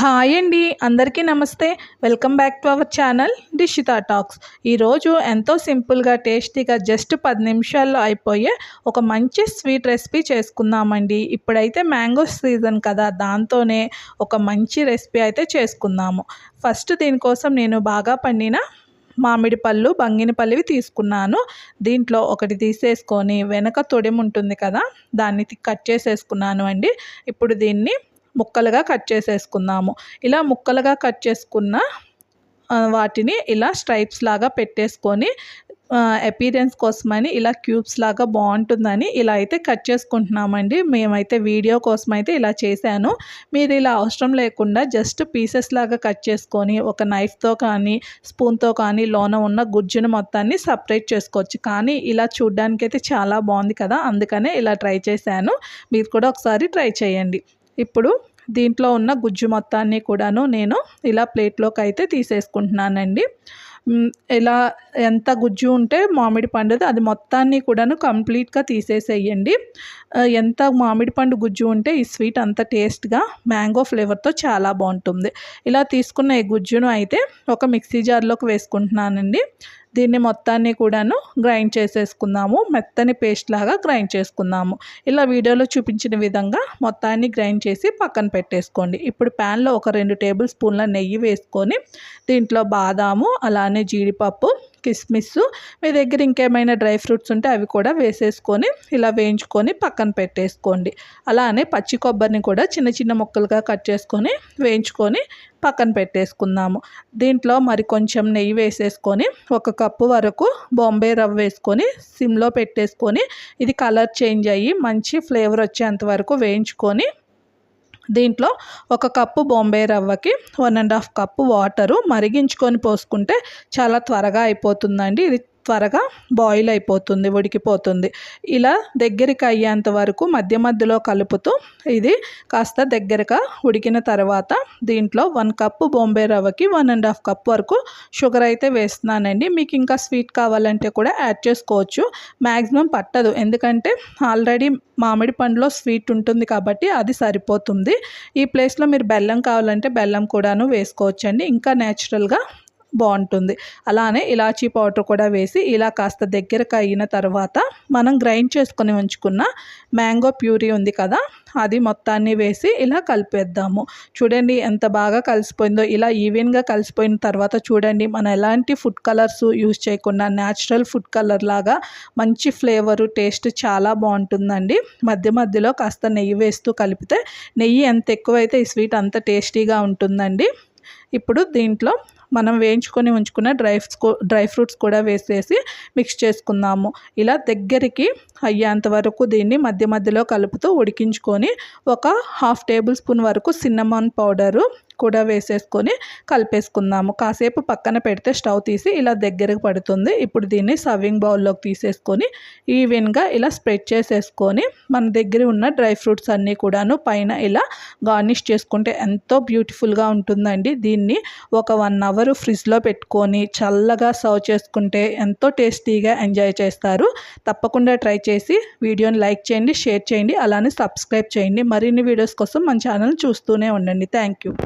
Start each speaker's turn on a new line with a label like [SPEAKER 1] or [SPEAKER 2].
[SPEAKER 1] Hi అండి అందరికీ నమస్తే. Welcome back to our channel Dishita talks. ఈరోజు ఎంతో సింపుల్గా టేస్టీగా జస్ట్ పది నిమిషాల్లో అయిపోయే ఒక మంచి స్వీట్ రెసిపీ చేసుకుందామండి. ఇప్పుడైతే మ్యాంగో సీజన్ కదా దాంతోనే ఒక మంచి రెసిపీ అయితే చేసుకుందాము. ఫస్ట్ దీనికోసం నేను బాగా పండిన మామిడి పళ్ళు బంగినపల్లివి తీసుకున్నాను. దీంట్లో ఒకటి తీసేసుకొని వెనక తొడిమి ఉంటుంది కదా దాన్ని కట్ చేసేసుకున్నాను అండి. ఇప్పుడు దీన్ని ముక్కలుగా కట్ చేసేసుకుందాము. ఇలా ముక్కలుగా కట్ చేసుకున్న వాటిని ఇలా స్ట్రైప్స్ లాగా పెట్టేసుకొని అపీరెన్స్ కోసమని ఇలా క్యూబ్స్ లాగా బాగుంటుందని ఇలా అయితే కట్ చేసుకుంటున్నామండి. మేమైతే వీడియో కోసం అయితే ఇలా చేశాను. మీరు ఇలా అవసరం లేకుండా జస్ట్ పీసెస్ లాగా కట్ చేసుకొని ఒక నైఫ్తో కానీ స్పూన్తో కానీ లోన ఉన్న గుజ్జును మొత్తాన్ని సపరేట్ చేసుకోవచ్చు. కానీ ఇలా చూడ్డానికైతే చాలా బాగుంది కదా అందుకనే ఇలా ట్రై చేశాను. మీరు కూడా ఒకసారి ట్రై చేయండి. ఇప్పుడు దీంట్లో ఉన్న గుజ్జు మొత్తాన్ని కూడాను నేను ఇలా ప్లేట్లోకి అయితే తీసేసుకుంటున్నానండి. ఎలా ఎంత గుజ్జు ఉంటే మామిడి పండుది అది మొత్తాన్ని కూడాను కంప్లీట్గా తీసేసేయండి. ఎంత మామిడి పండు గుజ్జు ఉంటే ఈ స్వీట్ అంత టేస్ట్గా మ్యాంగో ఫ్లేవర్తో చాలా బాగుంటుంది. ఇలా తీసుకున్న ఈ గుజ్జును అయితే ఒక మిక్సీ జార్లోకి వేసుకుంటున్నానండి. దీన్ని మొత్తాన్ని కూడాను గ్రైండ్ చేసేసుకుందాము. మెత్తని పేస్ట్ లాగా గ్రైండ్ చేసుకుందాము. ఇలా వీడియోలో చూపించిన విధంగా మొత్తాన్ని గ్రైండ్ చేసి పక్కన పెట్టేసుకోండి. ఇప్పుడు ప్యాన్లో ఒక రెండు టేబుల్ స్పూన్ల నెయ్యి వేసుకొని దీంట్లో బాదాము అలానే జీడిపప్పు కిస్మిస్ మీ దగ్గర ఇంకేమైనా డ్రై ఫ్రూట్స్ ఉంటే అవి కూడా వేసేసుకొని ఇలా వేయించుకొని పక్కన పెట్టేసుకోండి. అలానే పచ్చి కొబ్బరిని కూడా చిన్న చిన్న ముక్కలుగా కట్ చేసుకొని వేయించుకొని పక్కన పెట్టేసుకుందాము. దీంట్లో మరి కొంచెం నెయ్యి వేసేసుకొని ఒక కప్పు వరకు బొంబే రవ్వ వేసుకొని సిమ్లో పెట్టేసుకొని ఇది కలర్ చేంజ్ అయ్యి మంచి ఫ్లేవర్ వచ్చేంత వరకు వేయించుకొని దీంట్లో ఒక cup Bombay రవ్వకి one and half cup water మరిగించుకొని పోసుకుంటే చాలా త్వరగా అయిపోతుందండి. ఇది త్వరగా బాయిల్ అయిపోతుంది ఉడికిపోతుంది. ఇలా దగ్గరికి అయ్యేంత వరకు మధ్య మధ్యలో కలుపుతూ ఇది కాస్త దగ్గరగా ఉడికిన తర్వాత దీంట్లో వన్ కప్పు బొంబే రవ్వకి వన్ అండ్ హాఫ్ కప్ వరకు షుగర్ అయితే వేస్తున్నానండి. మీకు ఇంకా స్వీట్ కావాలంటే కూడా యాడ్ చేసుకోవచ్చు. మ్యాక్సిమం పట్టదు. ఎందుకంటే ఆల్రెడీ మామిడి పండులో స్వీట్ ఉంటుంది కాబట్టి అది సరిపోతుంది. ఈ ప్లేస్లో మీరు బెల్లం కావాలంటే బెల్లం కూడాను వేసుకోవచ్చండి. ఇంకా న్యాచురల్గా బాగుంటుంది. అలానే ఇలాచీ పౌడర్ కూడా వేసి ఇలా కాస్త దగ్గరకు అయిన తర్వాత మనం గ్రైండ్ చేసుకొని ఉంచుకున్న మ్యాంగో ప్యూరీ ఉంది కదా అది మొత్తాన్ని వేసి ఇలా కలిపేద్దాము. చూడండి ఎంత బాగా కలిసిపోయిందో. ఇలా ఈవెన్గా కలిసిపోయిన తర్వాత చూడండి మనం ఎలాంటి ఫుడ్ కలర్స్ యూజ్ చేయకుండా న్యాచురల్ ఫుడ్ కలర్ లాగా మంచి ఫ్లేవరు టేస్ట్ చాలా బాగుంటుందండి. మధ్య మధ్యలో కాస్త నెయ్యి వేస్తూ కలిపితే నెయ్యి ఎంత ఎక్కువైతే ఈ స్వీట్ అంత టేస్టీగా ఉంటుందండి. ఇప్పుడు దీంట్లో మనం వేయించుకొని ఉంచుకున్న డ్రై డ్రై ఫ్రూట్స్ కూడా వేసేసి మిక్స్ చేసుకుందాము. ఇలా దగ్గరికి అయ్యేంత వరకు దీన్ని మధ్య మధ్యలో కలుపుతూ ఉడికించుకొని ఒక హాఫ్ టేబుల్ స్పూన్ వరకు సిన్నమాన్ పౌడరు కూడా వేసేసుకొని కలిపేసుకుందాము. కాసేపు పక్కన పెడితే స్టవ్ తీసి ఇలా దగ్గరకు పడుతుంది. ఇప్పుడు దీన్ని సర్వింగ్ బౌల్లోకి తీసేసుకొని ఈవెన్గా ఇలా స్ప్రెడ్ చేసేసుకొని మన దగ్గర ఉన్న డ్రై ఫ్రూట్స్ అన్నీ కూడాను పైన ఇలా గార్నిష్ చేసుకుంటే ఎంతో బ్యూటిఫుల్గా ఉంటుందండి. దీన్ని ఒక వన్ అవర్ ఫ్రిడ్జ్లో పెట్టుకొని చల్లగా సర్వ్ చేసుకుంటే ఎంతో టేస్టీగా ఎంజాయ్ చేస్తారు. తప్పకుండా ట్రై చేసి వీడియోని లైక్ చేయండి షేర్ చేయండి అలానే సబ్స్క్రైబ్ చేయండి. మరిన్ని వీడియోస్ కోసం మన ఛానల్ చూస్తూనే ఉండండి. Thank you.